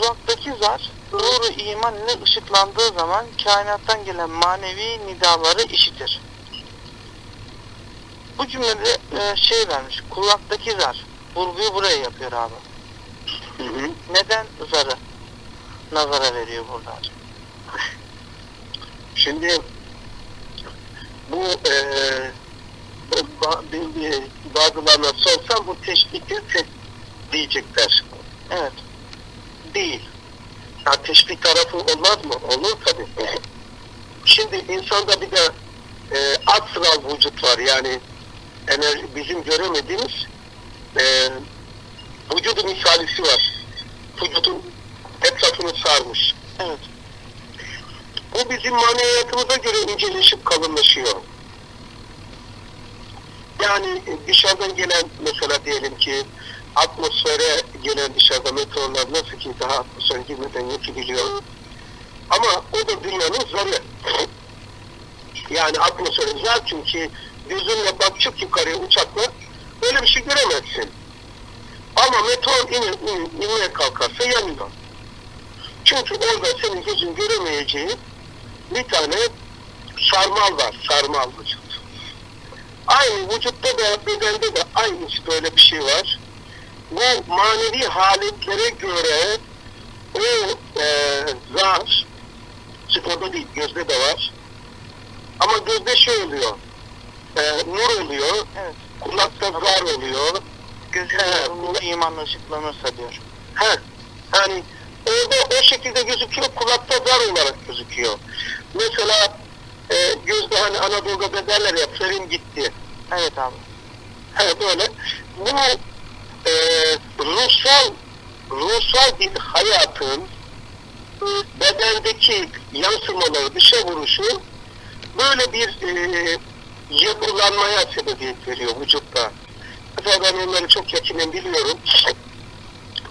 kulaktaki zar nuru iman ile ışıklandığı zaman kainattan gelen manevi nidaları işitir. Bu cümlede e, şey vermiş. Kulaktaki zar. Vurguyu buraya yapıyor abi. Hı hı. Neden zarı nazara veriyor burada? Şimdi bu bir- bazılarına sorsam bu teşviktir te- diyecekler. Evet. Tarafı olmaz mı? Olur tabii. Şimdi insanda bir de e, astral vücut var. Yani enerji, bizim göremediğimiz e, vücudu misalisi var. Vücudun etrafını sarmış. Evet. Bu bizim maneviyatımıza göre inceleşip kalınlaşıyor. Yani dışarıdan gelen mesela diyelim ki atmosfere gelen dışarıda meteorlar nasıl ki daha atmosfere girmeden yok ediliyor. Ama o da dünyanın zarı. Yani atmosfer zar çünkü gözünle bak çık yukarıya uçakla böyle bir şey göremezsin. Ama meteor iner, in, inmeye kalkarsa yanıyor. Çünkü orada senin gözün göremeyeceği bir tane sarmal var. Sarmal vücut. Aynı vücutta da bedende de aynı böyle bir şey var. Bu manevi haletlere göre o e, zar sporda değil gözde de var. Şey oluyor. E, nur oluyor. Evet. Kulakta zar oluyor. Gözün Evet. imanla ışıklanırsa diyor. He, yani orada o şekilde gözüküyor, kulakta zar olarak gözüküyor. Mesela e, gözde hani Anadolu'da bederler ya, ferim gitti. Evet abi. He, böyle. Bu e, ruhsal, ruhsal bir hayatın bedendeki yansımaları dışa vuruşu böyle bir e, yapılanmaya sebebiyet veriyor vücutta. Mesela ben onları çok yakinen biliyorum.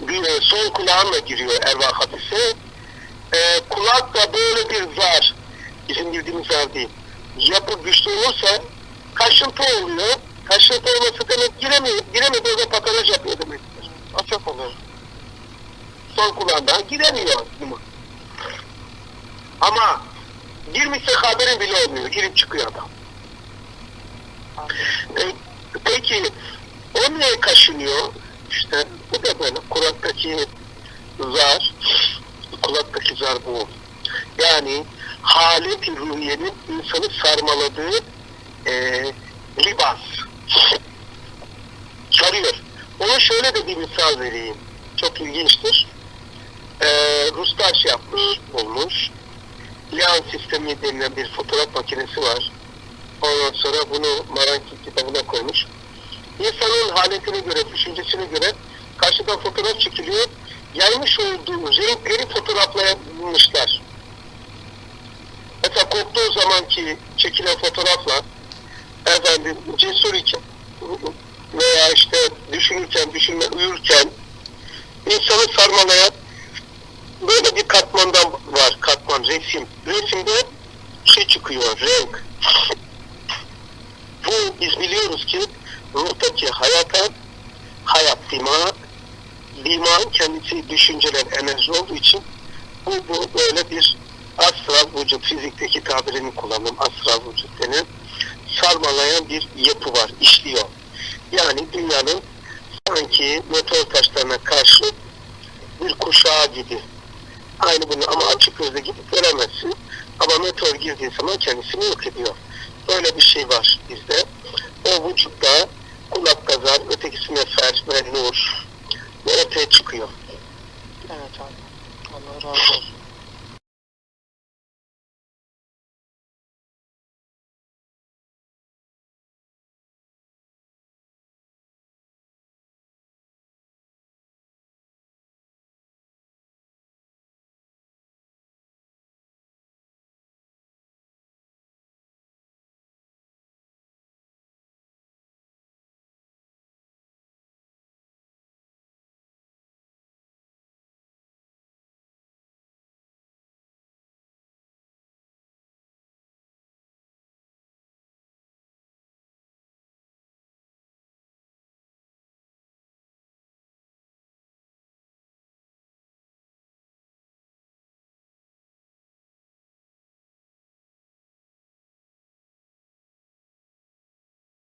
Bir e, sol kulağımla giriyor ervah hadise. E, kulak da böyle bir zar, bizim bildiğimiz zar değil. Yapı güçlü olursa kaşıntı oluyor. Kaşıntı olması demek giremiyor. Giremedi orada patalaj yapıyor demektir. O çok olur. Sol kulağından giremiyor. Ama girmişse haberin bile olmuyor. Girip çıkıyor adam. E, peki o niye kaşınıyor? İşte bu da böyle kulaktaki zar, kulaktaki zar bu. Yani halet-i ruhiyenin insanı sarmaladığı e, libas. Sarıyor. Ona şöyle de bir misal vereyim. Çok ilginçtir. E, Ruslar şey yapmış, bulmuş. Leon sistemi denilen bir fotoğraf makinesi var. Ondan sonra bunu Maranki kitabına koymuş. İnsanın haletine göre, düşüncesine göre karşıdan fotoğraf çekiliyor. Yaymış olduğu renkleri fotoğraflamışlar. Mesela korktuğu zamanki çekilen fotoğrafla efendim cesur için veya işte düşünürken, düşünme, uyurken insanı sarmalayan böyle bir. Katman, resim. Resimde şey çıkıyor, renk. Bu biz biliyoruz ki ruhtaki hayata hayat dima dimağın kendisi düşünceler enerji olduğu için bu, bu böyle bir astral vücut fizikteki tabirini kullandım astral vücut denen sarmalayan bir yapı var işliyor. Yani dünyanın sanki meteor taşlarına karşı bir kuşağı gibi. Aynı bunu ama açık gözle gidip göremezsin. Ama meteor girdiği zaman kendisini yok ediyor. Böyle bir şey var bizde. O vücutta kulak